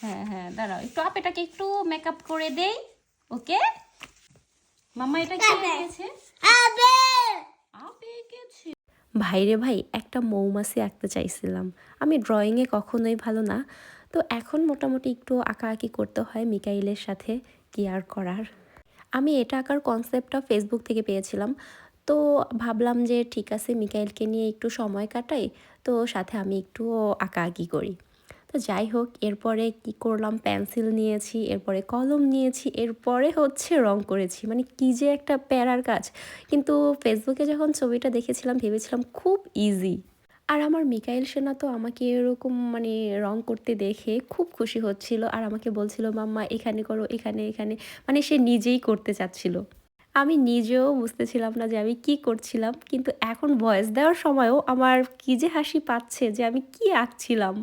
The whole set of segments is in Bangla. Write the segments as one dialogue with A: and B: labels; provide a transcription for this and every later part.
A: হ্যাঁ হ্যাঁ দাঁড়াও একটু আপ এটাকে একটু মেকআপ করে দেই ওকে মাম্মা এটা কি এঁকেছে
B: আবে!
A: আপ এঁকেছে
C: ভাইরে ভাই একটা মৌমাছি আঁকতে চাইছিলাম। আমি ড্রয়িংয়ে কখনোই ভালো না। তো এখন মোটামুটি একটু আঁকাআঁকি করতে হয় মিকাইলের সাথে কি আর করার? আমি এটা আঁকার কনসেপ্টটা ফেসবুক থেকে পেয়েছিলাম। তো ভাবলাম যে ঠিক আছে মিকাইলকে নিয়ে একটু সময় কাটাই তো সাথে আমি একটু আঁকাআঁকি করি। তো যাই হোক, এরপরে কি করলাম? পেন্সিল নিয়েছি, এরপরে কলম নিয়েছি, এরপরে হচ্ছে রং করেছি। মানে কি যে একটা প্যারার কাজ। কিন্তু ফেসবুকে যখন ছবিটা দেখেছিলাম, ভেবেছিলাম খুব ইজি আর আমার মিকাইল সেনা তো আমাকে এরকম মানে রং করতে দেখে খুব খুশি হচ্ছিল আর আমাকে বলছিল, মাম্মা, এখানে করো, এখানে এখানে। মানে সে নিজেই করতে চাচ্ছিল। আমি নিজেও বুঝতেছিলাম না যে আমি কি করছিলাম, কিন্তু এখন ভয়েস দেওয়ার সময়ও আমার কি যে হাসি পাচ্ছে, যে আমি কি আঁকছিলাম।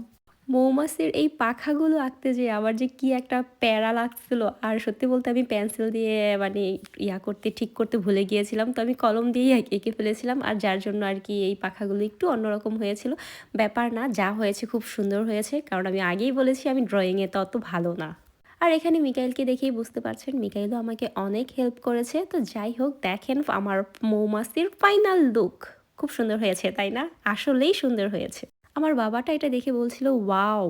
C: মৌমাছির এই পাখাগুলো আঁকতে যে আমার যে কি একটা প্যারা লাগছিল। আর সত্যি বলতে আমি পেন্সিল দিয়ে মানে ইয়া করতে, ঠিক করতে ভুলে গিয়েছিলাম। তো আমি কলম দিয়েই এঁকে- ফেলেছিলাম। আর যার জন্য আর কি এই পাখাগুলো একটু অন্যরকম হয়েছিল। ব্যাপার না, যা হয়েছে খুব সুন্দর হয়েছে। কারণ আমি আগেই বলেছি, আমি ড্রয়িংয়ে তত ভালো না। আর এখানে মিকাইলকে দেখেই বুঝতে পারছেন, মিকাইলও আমাকে অনেক হেল্প করেছে। তো যাই হোক, দেখেন আমার মৌমাছির ফাইনাল লুক খুব সুন্দর হয়েছে, তাই না? আসলেই সুন্দর হয়েছে। আমার বাবাটা এটা দেখে বলছিল ওয়াও।